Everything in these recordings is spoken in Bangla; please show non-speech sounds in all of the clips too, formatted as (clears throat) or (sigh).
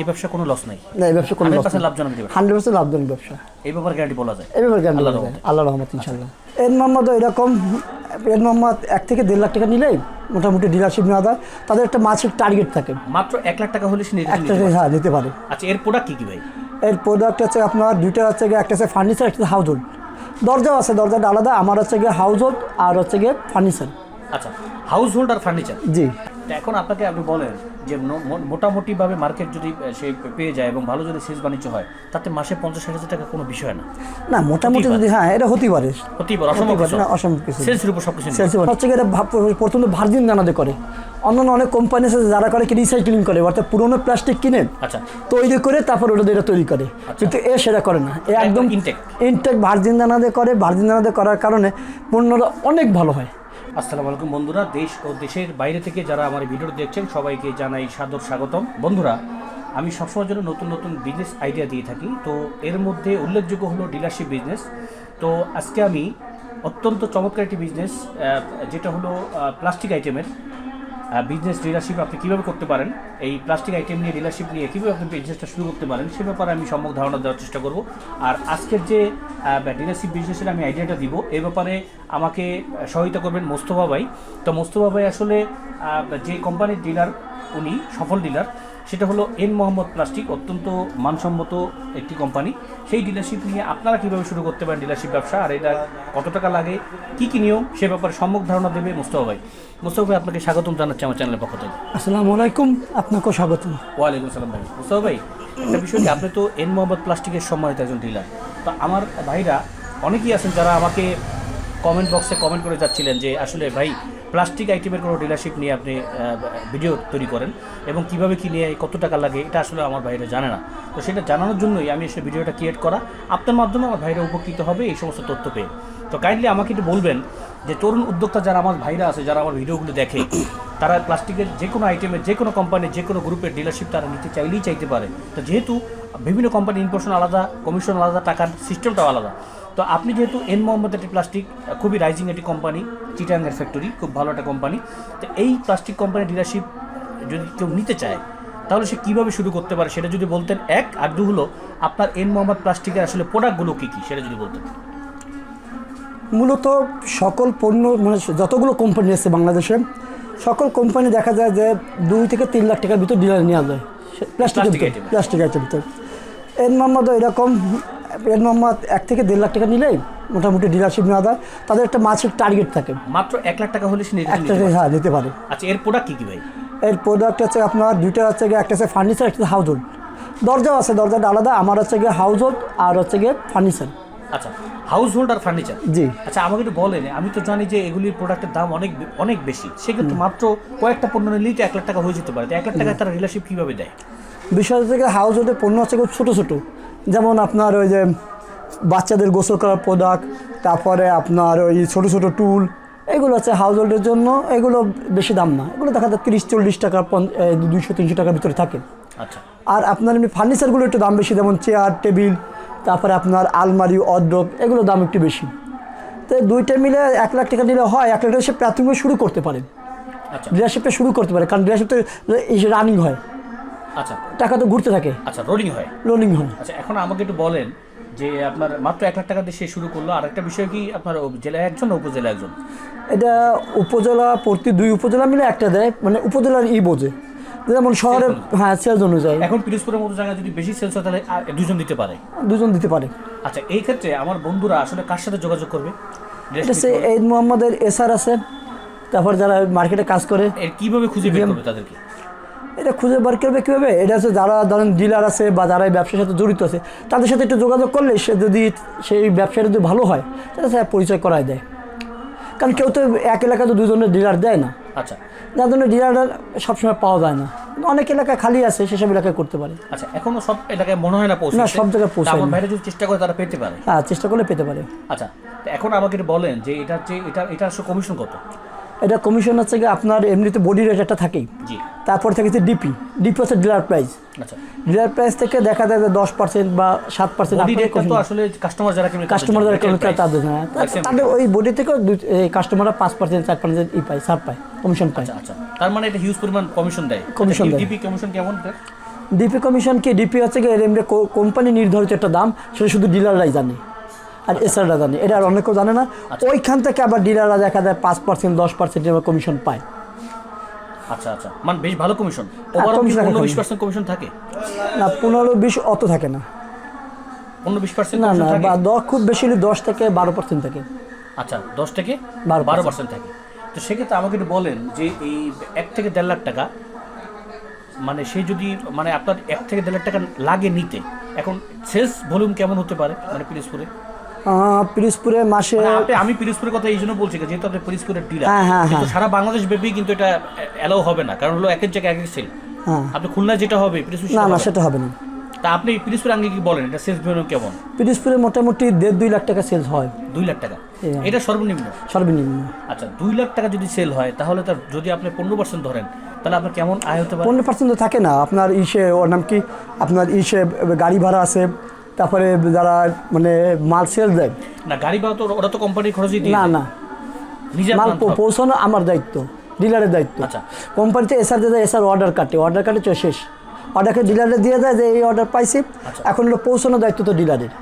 এই ব্যবসা কোনো লস নাই। না এই ব্যবসা কোনো হান্ড্রেড পার্সেন্ট লাভজনক হান্ড্রেড পার্সেন্ট লাভজনক ব্যবসা। এই ব্যাপারে গ্যারান্টি বলা যায়। এই ব্যাপারে আল্লাহর দেওয়া যায়। রহমতে। আল্লাহ রহমত ইনশাল্লাহ এর মোহাম্মদ এরকম এর মোহাম্মদ এক থেকে দেড় লাখ টাকা নিলেই মোটামুটি ডিলারশিপ নেওয়া যায়। তাদের একটা মাসিক টার্গেট থাকে। মাত্র এক লাখ টাকা হলে সে একটা নিতে পারে। হ্যাঁ নিতে পারে। আচ্ছা এর প্রোডাক্ট কি কি ভাই? এর প্রোডাক্ট হচ্ছে আপনার দুইটা হচ্ছে গিয়ে একটা হচ্ছে ফার্নিচার একটা হাউস হোল্ড দরজাও আছে দরজাটা আলাদা আমার হচ্ছে গিয়ে হাউস হোল্ড আর হচ্ছে গিয়ে ফার্নিচার আচ্ছা হাউস হোল্ড আর ফার্নিচার জি। এখন আপনাকে আপনি বলেন যে মোটামুটিভাবে মার্কেট যদি সে পেয়ে যায় এবং ভালো যদি শেষ বাণিজ্য হয় তাতে মাসে পঞ্চাশ ষাট হাজার টাকা কোনো বিষয় না? না মোটামুটি যদি হ্যাঁ এটা হতেই পারে। হতেই পারে অসম্ভব হতেই পারে, কিছু। না, অসম্ভব কিছু। সেলসের উপর সব কিছু হচ্ছে এটা ভাব- প্রথম তো ভার্জিন দানাতে করে। অন্যান্য অনেক কোম্পানি আছে যারা করে কি রিসাইক্লিং করে অর্থাৎ পুরোনো প্লাস্টিক কিনে আচ্ছা। তৈরি করে তারপর ওটা এটা তৈরি করে। কিন্তু এ সেটা করে না। এ একদম intake। ইনটেক ভার্জিন দানা দিয়ে করে ভার্জিন দানা দিয়ে করার কারণে পণ্যটা অনেক ভালো হয়। আসসালামু আলাইকুম বন্ধুরা, দেশ ও দেশের বাইরে থেকে যারা আমার ভিডিও দেখছেন, সবাইকে জানাই সাদর স্বাগতম। বন্ধুরা, আমি সবসময় জন্য নতুন নতুন বিজনেস আইডিয়া দিয়ে থাকি, তো এর মধ্যে উল্লেখযোগ্য হলো ডিলারশিপ বিজনেস তো আজকে আমি অত্যন্ত চমৎকার একটি বিজনেস যেটা হলো প্লাস্টিক আইটেমের বিজনেস ডিলারশিপ আপনি কীভাবে করতে পারেন? এই প্লাস্টিক আইটেম নিয়ে ডিলারশিপ নিয়ে কীভাবে আপনি বিজনেসটা শুরু করতে পারেন, সে ব্যাপারে আমি সম্যক ধারণা দেওয়ার চেষ্টা করব। আর আজকের যে ডিলারশিপ বিজনেসের আমি আইডিয়াটা দিব, এ ব্যাপারে আমাকে সহায়তা করবেন মোস্তফা ভাই। তো মোস্তফা ভাই আসলে যে কোম্পানির ডিলার উনি সফল ডিলার সেটা হলো এন মোহাম্মদ প্লাস্টিক অত্যন্ত মানসম্মত একটি কোম্পানি। সেই ডিলারশিপ নিয়ে আপনারা কীভাবে শুরু করতে পারেন ডিলারশিপ ব্যবসা? আর এটা কত টাকা লাগে? কী কী নিয়ম? সে ব্যাপারে সম্যক ধারণা দেবে মোস্তফা ভাই। মোস্তফা ভাই আপনাকে স্বাগতম জানাচ্ছি আমার চ্যানেলের পক্ষ থেকে। আসসালামু আলাইকুম আপনাকেও স্বাগত ওয়ালাইকুম আসসালাম ভাই। মুস্তফা ভাই একটা বিষয় আপনি তো এন মোহাম্মদ প্লাস্টিকের সম্মানিত একজন ডিলার তো আমার ভাইরা অনেকেই আছেন যারা আমাকে কমেন্ট বক্সে কমেন্ট করে যাচ্ছিলেন যে আসলে ভাই প্লাস্টিক আইটেমের কোনো ডিলারশিপ নিয়ে আপনি ভিডিও তৈরি করেন এবং কীভাবে কি নিয়ে, কত টাকা লাগে, এটা আসলে আমার ভাইরা জানে না। তো সেটা জানানোর জন্যই আমি এসে ভিডিওটা ক্রিয়েট করা, আপনার মাধ্যমে আমার ভাইরা উপকৃত হবে এই সমস্ত তথ্য পেয়ে। তো কাইন্ডলি আমাকে একটু বলবেন যে তরুণ উদ্যোক্তা যারা আমার ভাইরা আছে, যারা আমার ভিডিওগুলো দেখে, তারা প্লাস্টিকের যে কোনো আইটেমের যে কোনো কোম্পানির যে কোনো গ্রুপের ডিলারশিপ তারা নিতে চাইলেই চাইতে পারে। তো যেহেতু বিভিন্ন কোম্পানি ইনপোর্শন আলাদা কমিশন আলাদা, টাকার সিস্টেমটাও আলাদা। তো আপনি যেহেতু এন মোহাম্মদ একটি প্লাস্টিক খুবই রাইজিং একটি কোম্পানি চিটাঙ্গের ফ্যাক্টরি খুব ভালো একটা কোম্পানি তো এই প্লাস্টিক কোম্পানির ডিলারশিপ যদি কেউ নিতে চায় তাহলে সে কীভাবে শুরু করতে পারে সেটা যদি বলতেন এক আর দু হলো আপনার এন মোহাম্মদ প্লাস্টিকের আসলে প্রোডাক্টগুলো কী কী সেটা যদি বলতেন। মূলত সকল পণ্য মানে যতগুলো কোম্পানি আছে বাংলাদেশে সকল কোম্পানি দেখা যায় যে দুই থেকে তিন লাখ টাকার ভিতর ডিলার নেওয়া যায় প্লাস্টিক। প্লাস্টিক আইটেম তো এর। মোহাম্মদ এরকম এর মোহাম্মদ এক থেকে দেড় লাখ টাকা নিলেই মোটামুটি ডিলারশিপ নেওয়া যায়। তাদের একটা মাসিক টার্গেট থাকে। মাত্র এক লাখ টাকা হলে সে একটা হ্যাঁ নিতে পারে। আচ্ছা এর প্রোডাক্ট কী কী ভাই? এর প্রোডাক্ট হচ্ছে আপনার দুইটা হচ্ছে গিয়ে একটা হচ্ছে ফার্নিচার একটা হাউস হোল্ড দরজাও আছে দরজাটা আলাদা আমার হচ্ছে গিয়ে হাউস হোল্ড আর হচ্ছে গিয়ে ফার্নিচার আচ্ছা হাউস হোল্ড আর ফার্নিচার জি। আচ্ছা আমাকে একটু বলেন আমি তো জানি যে এগুলির প্রোডাক্টের দাম অনেক অনেক বেশি। সেক্ষেত্রে মাত্র কয়েকটা পণ্য নিলেই তো এক লাখ টাকা হয়ে যেতে পারে। এক লাখ টাকায় তারা রিলেশিপ কীভাবে দেয়? বিষয় হচ্ছে গিয়ে হাউস হোল্ডের পণ্য হচ্ছে খুব ছোটো ছোটো। যেমন আপনার ওই যে বাচ্চাদের গোসল করার প্রোডাক্ট তারপরে আপনার ওই ছোটো ছোটো টুল এগুলো হচ্ছে হাউস হোল্ডের জন্য এগুলো বেশি দাম না। এগুলো দেখা যায় তিরিশ চল্লিশ টাকা দুইশো তিনশো টাকার ভিতরে থাকে। আচ্ছা। আর আপনার এমনি ফার্নিচারগুলো একটু দাম বেশি যেমন চেয়ার টেবিল তারপরে আপনার আলমারি অদ্রব এগুলো দাম একটু বেশি। তো দুইটা মিলে এক লাখ টাকা নিলে হয় এক লাখ টাকা সে প্রাথমিক শুরু করতে পারে। আচ্ছা। ডিলারশিপটা শুরু করতে পারে কারণ ডিলারশিপ তো রানিং হয়। আচ্ছা। টাকা তো ঘুরতে থাকে। আচ্ছা রোলিং হয়। রোলিং হয়। আচ্ছা এখন আমাকে একটু বলেন যে আপনার মাত্র এক লাখ টাকা দিয়ে সে শুরু করল। আর একটা বিষয় কি আপনার জেলায় একজন উপজেলা একজন? এটা উপজেলা প্রতি দুই উপজেলা মিলে একটা দেয় মানে উপজেলার ই বোঝে। যেমন শহরে হ্যাঁ সেলস অনুযায়ী। এখন পিরোজপুরের মতো জায়গায় যদি বেশি সেলস হয় তাহলে দুজন দিতে পারে? দুজন দিতে পারে। আচ্ছা এই ক্ষেত্রে আমার বন্ধুরা আসলে কার সাথে যোগাযোগ করবে? এটা সে মোহাম্মদের এসআর আছে। তারপর যারা মার্কেটে কাজ করে কীভাবে খুঁজে বের করবে তাদেরকে? এটা খুঁজে বার করবে কীভাবে? এটা হচ্ছে যারা ধরেন ডিলার আছে বা যারা এই ব্যবসার সাথে জড়িত আছে তাদের সাথে একটু যোগাযোগ করলে সে যদি সেই ব্যবসাটা যদি ভালো হয় তাহলে সে পরিচয় করায় দেয়। কারণ কেউ তো এক এলাকায় তো দুজনের ডিলার দেয় না। আচ্ছা। যার জন্য ডিলারটা সবসময় পাওয়া যায় না। অনেক এলাকায় খালি আছে সেসব এলাকায় করতে পারে। আচ্ছা এখনও সব এলাকায় মনে হয় না পৌঁছে না, সব জায়গায় পৌঁছায়নি। আমার বাইরে যদি চেষ্টা করে তারা পেতে পারে? হ্যাঁ চেষ্টা করলে পেতে পারে। আচ্ছা এখন আমাকে বলেন যে এটা যে এটা এটা আসলে কমিশন কত? এটা কমিশন হচ্ছে কি আপনার এমনিতে বডি রেট একটা থাকেই। তারপর থেকে হচ্ছে ডিপি ডিপি হচ্ছে ডিলার প্রাইস আচ্ছা। ডিলার প্রাইস থেকে দেখা যায় যে দশ পার্সেন্ট বা সাত পার্সেন্ট আসলে কাস্টমার যারা কাস্টমার যারা তাদের হ্যাঁ। তাদের ওই বডি থেকে কাস্টমাররা পাঁচ পার্সেন্ট চার পার্সেন্ট ই পায় ছাড় পায় কমিশন পায়। আচ্ছা আচ্ছা। তার মানে এটা হিউজ পরিমাণ কমিশন দেয়। Commission দেয়। ডিপি কমিশন কেমন ডিপি কমিশন কি? ডিপি হচ্ছে এমনি কোম্পানি নির্ধারিত একটা দাম সেটা শুধু ডিলাররাই জানে। আর এসআররা জানে। এটা আর অনেক কেউ জানে না। ওইখান থেকে আবার ডিলাররা দেখা যায় পাঁচ পার্সেন্ট দশ পার্সেন্ট কমিশন পায়। আচ্ছা আচ্ছা। মানে বেশ ভালো কমিশন পনেরো। বিশ পার্সেন্ট কমিশন থাকে? না পনেরো বিশ অত থাকে না। পনেরো বিশ পার্সেন্ট না না বা দশ খুব বেশি হলে দশ থেকে বারো পার্সেন্ট থাকে। আচ্ছা দশ থেকে বারো বারো পার্সেন্ট থাকে। তো সেক্ষেত্রে আমাকে একটু বলেন যে এই এক থেকে দেড় লাখ টাকা মানে সে যদি মানে আপনার এক থেকে দেড় লাখ টাকা লাগে নিতে এখন সেলস ভলিউম কেমন হতে পারে মানে পিরিজপুরে পিরিজপুরে মাসে মানে আমি পিরিজপুরের কথা এই জন্য বলছি যেহেতু আপনি পিরিজপুরের ডিলার হ্যাঁ, হ্যাঁ, কিন্তু সারা বাংলাদেশ ব্যাপী কিন্তু এটা অ্যালাউ হবে না কারণ হলো একের জায়গায় এক এক সেল হ্যাঁ। আপনি খুলনায় যেটা হবে পিরিজপুর না না হবে। না। সেটা হবে না। তা আপনি পিরিজপুর আগে কি বলেন এটা সেলস ভলিউম কেমন? পিরিজপুরে মোটামুটি দেড় দুই লাখ টাকা সেলস হয়। দুই লাখ টাকা। হ্যাঁ। এটা সর্বনিম্ন? সর্বনিম্ন। আচ্ছা দুই লাখ টাকা যদি সেল হয় তাহলে তার যদি আপনি পনেরো পার্সেন্ট ধরেন তাহলে আপনার কেমন আয় হতে পারে? পনেরো পার্সেন্ট তো থাকে না। আপনার ইসে ওর নাম কি? আপনার ইসে গাড়ি ভাড়া আছে তারপরে যারা মানে মাল সেল দেয়। না গাড়ি ভাড়া তো তো কোম্পানির খরচই না না। মাল পৌঁছানো আমার দায়িত্ব ডিলারের দায়িত্ব। আচ্ছা। কোম্পানিতে এসআর দিয়ে দেয় এসআর অর্ডার কাটে। অর্ডার কাটে তো শেষ। অর্ডারকে ডিলারে দিয়ে দেয় যে এই অর্ডার পাইছি। আচ্ছা। এখন হলো পৌঁছানোর দায়িত্ব তো ডিলারের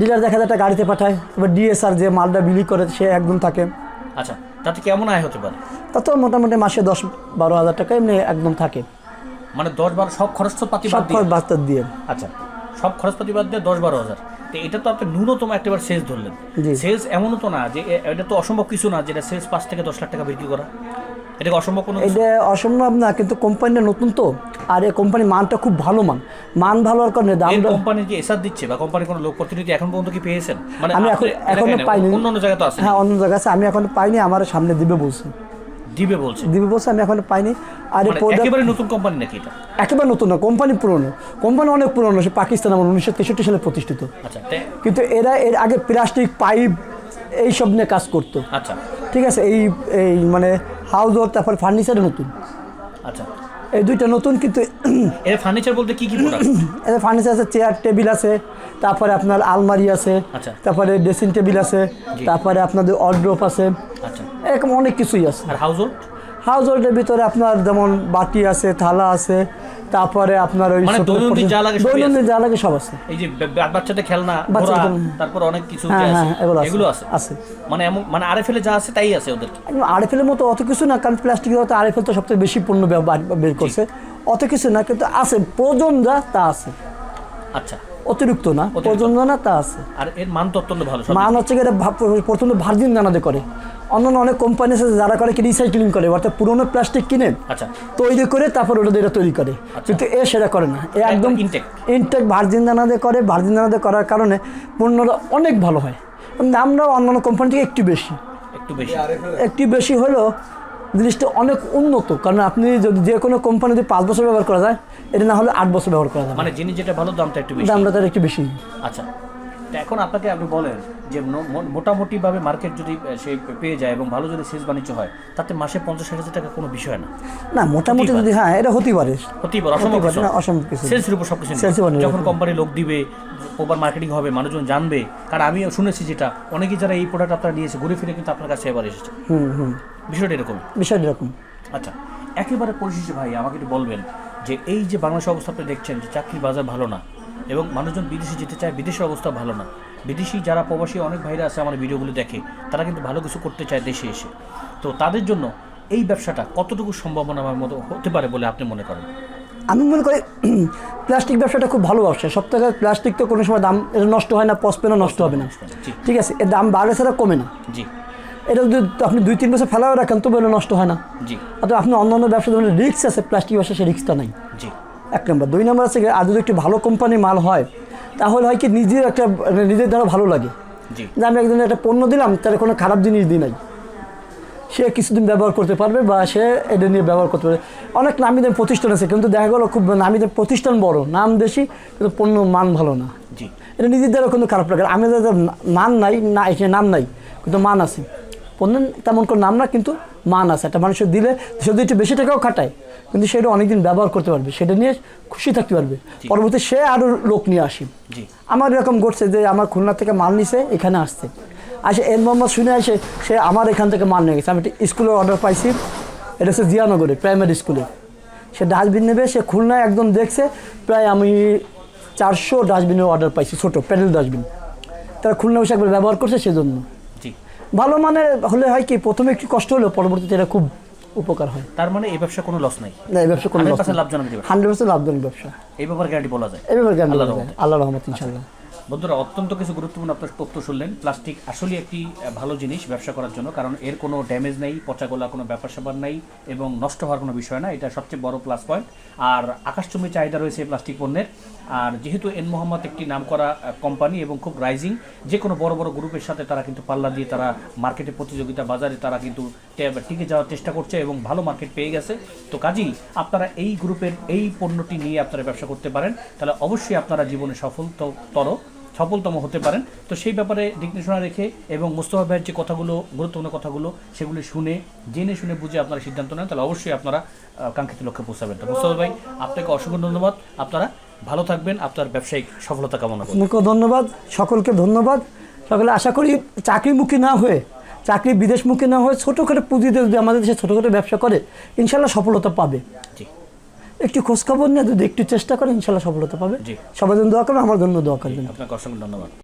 ডিলার দেখা যায় একটা গাড়িতে পাঠায় এবার ডিএসআর যে মালটা বিলি করে সে একদম থাকে। আচ্ছা তাতে কেমন আয় হতে পারে? তা তো মোটামুটি মাসে দশ বারো হাজার টাকা এমনি একদম থাকে। মানে দশ বারো সব খরচ তো পাতি সব খরচ বাস্তব দিয়ে। আচ্ছা। সব খরচপাতি বাদ দিয়ে দশ বারো হাজার। তো এটা তো আপনি ন্যূনতম একটাবার সেলস ধরলেন। সেলস এমনও তো না যে এটা তো অসম্ভব কিছু না যেটা সেলস পাঁচ থেকে দশ লাখ টাকা বিক্রি করা। এটা অসম্ভব কোনো এটা অসম্ভব না কিন্তু কোম্পানিটা নতুন তো। আর এই কোম্পানির মানটা খুব ভালো মান। মান ভালো হওয়ার কারণে দামটা কোম্পানি কি এসআর দিচ্ছে বা কোম্পানির কোনো লোক প্রতিনিধি এখন পর্যন্ত কি পেয়েছেন? মানে আমি এখন পাইনি। অন্য অন্য জায়গায় তো আছে। হ্যাঁ অন্য জায়গায় আছে। আমি এখন পাইনি আমার সামনে দিবে বলছে। দিবে বলছে। দিবে বলছে আমি এখনও পাইনি। আর এই মানে একেবারে নতুন কোম্পানি নাকি এটা? একেবারে নতুন না কোম্পানি পুরনো। কোম্পানি অনেক পুরনো সে পাকিস্তান আমার উনিশশো তেষট্টি সালে প্রতিষ্ঠিত। আচ্ছা কিন্তু এরা এর আগে প্লাস্টিক পাইপ এইসব নিয়ে কাজ করতো। আচ্ছা। ঠিক আছে এই এই মানে হাউস ওর তারপর ফার্নিচারে নতুন। আচ্ছা। এই দুইটা নতুন কিন্তু এর ফার্নিচার বলতে কি কি প্রোডাক্ট (coughs) এদের ফার্নিচার আছে চেয়ার টেবিল আছে তারপরে আপনার আলমারি আছে আচ্ছা। তারপরে ড্রেসিং টেবিল আছে তারপরে আপনাদের অড্রপ আছে। আচ্ছা। এরকম অনেক কিছুই আছে। আর হাউস হোল্ড হাউস হোল্ডের ভিতরে আপনার যেমন বাটি আছে থালা আছে তারপরে আপনার ওই মানে দৈনন্দিন যা লাগে দৈনন্দিন যা লাগে সব আছে। এই যে বাচ্চাদের খেলনা। তারপর অনেক কিছু হ্যাঁ আছে, হ্যাঁ এগুলো আছে আছে? মানে এমন মানে আরে ফেলে যা আছে তাই আছে ওদের? আরএফএলের মতো অত কিছু না কারণ প্লাস্টিকের হয়তো আরএফএল তো সবথেকে বেশি পণ্য বের করছে। অত কিছু না কিন্তু আছে প্রয়োজন যা তা আছে। আচ্ছা। অতিরিক্ত না প্রয়োজন যা না তা আছে। আর এর মান তো অত্যন্ত ভালো মান হচ্ছে এটা প্রথমে ভার্জিন দানাতে করে। অন্যান্য অনেক কোম্পানি আছে যারা করে কি রিসাইক্লিং করে অর্থাৎ পুরোনো প্লাস্টিক কিনে আচ্ছা। তৈরি করে তারপর ওটা দিয়ে এটা তৈরি করে। কিন্তু এ সেটা করে না। এ একদম intake। ইনটেক ভার্জিন দানাতে করে ভার্জিন দানাতে করার কারণে পণ্যটা অনেক ভালো হয়। এবং দামটাও অন্যান্য কোম্পানি থেকে একটু বেশি। একটু বেশি। একটু বেশি হলেও জিনিসটা অনেক উন্নত। কারণ আপনি যদি যে কোনো কোম্পানি যদি পাঁচ বছর ব্যবহার করা যায় এটা না হলে আট বছর ব্যবহার করা যাবে। মানে জিনিস যেটা ভালো দামটা একটু বেশি। দামটা তার একটু বেশি। আচ্ছা। এখন আপনাকে আপনি বলেন যে মোটামুটি ভাবে মার্কেট যদি সে পেয়ে যায় এবং ভালো যদি শেষ বাণিজ্য হয় তাতে মাসে পঞ্চাশ ষাট হাজার টাকা কোনো বিষয় না? না মোটামুটি যদি হ্যাঁ এটা হতেই পারে। হতেই পারে অসম্ভব কিছু না, অসম্ভব কিছু সেলসের উপর উপর নির্ভর। যখন কোম্পানি লোক দিবে প্রপার মার্কেটিং হবে মানুষজন জানবে। কারণ আমিও শুনেছি যেটা অনেকেই যারা এই প্রোডাক্ট আপনারা নিয়েছে ঘুরে ফিরে কিন্তু আপনার কাছে এবার এসেছে। হুম হুম। বিষয়টা এরকম। বিষয়টা এরকম। আচ্ছা একেবারে পরিশেষে ভাই আমাকে একটু বলবেন যে এই যে বাংলাদেশ অবস্থা আপনি দেখছেন যে চাকরির বাজার ভালো না এবং মানুষজন বিদেশে যেতে চায় বিদেশের অবস্থা ভালো না। বিদেশি যারা প্রবাসী অনেক ভাইরা আছে আমার ভিডিওগুলো দেখে তারা কিন্তু ভালো কিছু করতে চায় দেশে এসে। তো তাদের জন্য এই ব্যবসাটা কতটুকু সম্ভাবনা আমার মতো হতে পারে বলে আপনি মনে করেন? আমি মনে করি (clears throat) প্লাস্টিক ব্যবসাটা খুব ভালো ব্যবসা সব থেকে প্লাস্টিক তো কোনো সময় দাম নষ্ট হয় না পসপেনও নষ্ট হবে না। ঠিক আছে এর দাম বাড়ে ছাড়া কমে না। জি। এটা যদি আপনি দুই তিন বছর ফেলাও রাখেন তবু এটা নষ্ট হয় না। জি। অর্থাৎ আপনি অন্যান্য ব্যবসা ধরনের রিক্স আছে প্লাস্টিক ব্যবসা সেই রিক্সটা নাই। জি। এক নম্বর। দুই নম্বর আছে আর যদি একটু ভালো কোম্পানির মাল হয় তাহলে হয় কি নিজের একটা মানে নিজের দ্বারা ভালো লাগে। জি। যে আমি একদিন একটা পণ্য দিলাম তার কোনো খারাপ জিনিস দিই নাই। সে কিছুদিন ব্যবহার করতে পারবে বা সে এটা নিয়ে ব্যবহার করতে পারবে। অনেক নামি দামি প্রতিষ্ঠান আছে কিন্তু দেখা গেলো খুব নামি দামি প্রতিষ্ঠান বড় নাম বেশি কিন্তু পণ্য মান ভালো না। জি। এটা নিজের দ্বারা কিন্তু খারাপ লাগে আমি মান নাই না এখানে নাম নাই কিন্তু মান আছে। পণ্য তেমন কোনো নাম না কিন্তু মান আছে। একটা মানুষের দিলে সে যদি একটু বেশি টাকাও খাটায় কিন্তু সেটা অনেকদিন ব্যবহার করতে পারবে। সেটা নিয়ে খুশি থাকতে পারবে। পরবর্তী সে আরও লোক নিয়ে আসে। আমার এরকম ঘটছে যে আমার খুলনা থেকে মাল নিছে এখানে আসছে। আসে এন মোহাম্মদ শুনে আসে সে আমার এখান থেকে মাল নিয়ে গেছে। আমি একটা স্কুলের অর্ডার পাইছি। এটা হচ্ছে জিয়ানগরে প্রাইমারি স্কুলে। সে ডাস্টবিন নেবে সে খুলনায় একদম দেখছে প্রায় আমি চারশো ডাস্টবিনের অর্ডার পাইছি ছোটো প্যাডেল ডাস্টবিন। তারা খুলনা বসে একবার ব্যবহার করছে সেজন্য। ভালো মানে হলে হয় কি প্রথমে একটু কষ্ট হলেও পরবর্তীতে এটা খুব উপকার হয়। তার মানে এই ব্যবসা কোনো লস নাই? না এই ব্যবসা কোনো লস নাই। লাভজনক ব্যবসা হান্ড্রেড পার্সেন্ট লাভজনক ব্যবসা। এই ব্যাপারে গ্যারান্টি বলা যায়? এই ব্যাপারে গ্যারান্টি। আল্লাহ রহমত ইনশাল্লাহ বন্ধুরা, অত্যন্ত কিছু গুরুত্বপূর্ণ আপনার তথ্য শুনলেন। প্লাস্টিক আসলে একটি ভালো জিনিস ব্যবসা করার জন্য, কারণ এর কোনো ড্যামেজ নেই পচাগোলা কোনো ব্যাপার স্যাপার নেই, এবং নষ্ট হওয়ার কোনো বিষয় না। এটা সবচেয়ে বড় প্লাস পয়েন্ট আর আকাশচুম্বী চাহিদা রয়েছে প্লাস্টিক পণ্যের। আর যেহেতু এন মোহাম্মদ একটি নামকরা কোম্পানি এবং খুব রাইজিং যে কোনো বড় বড় গ্রুপের সাথে তারা কিন্তু পাল্লা দিয়ে তারা মার্কেটে প্রতিযোগিতা বাজারে তারা কিন্তু টিকে যাওয়ার চেষ্টা করছে এবং ভালো মার্কেট পেয়ে গেছে। তো কাজেই আপনারা এই গ্রুপের এই পণ্যটি নিয়ে আপনারা ব্যবসা করতে পারেন। তাহলে অবশ্যই আপনারা জীবনে সফলতর সফলতম হতে পারেন। তো সেই ব্যাপারে দিক নির্দেশনা রেখে এবং মুস্তফা ভাইয়ের যে কথাগুলো গুরুত্বপূর্ণ কথাগুলো সেগুলি শুনে জেনে শুনে বুঝে আপনারা সিদ্ধান্ত নেন তাহলে অবশ্যই আপনারা কাঙ্ক্ষিত লক্ষ্যে পৌঁছাবেন। তো মুস্তফা ভাই আপনাকে অসংখ্য ধন্যবাদ। আপনারা ভালো থাকবেন আপনার ব্যবসায়িক সফলতা কামনা করি ধন্যবাদ সকলকে ধন্যবাদ। সকলে আশা করি চাকরিমুখী না হয়ে চাকরি বিদেশমুখী না হয়ে ছোটোখাটো পুঁজিতে যদি আমাদের দেশে ছোটোখাটো ব্যবসা করে ইনশাল্লাহ সফলতা পাবে। জি। একটু খোঁজখবর নিয়ে যদি একটু চেষ্টা করে ইনশাল্লাহ সফলতা পাবে। সবার জন্য দোয়া করবেন আমার জন্য দোয়া করবেন। আপনাকে অসংখ্য ধন্যবাদ।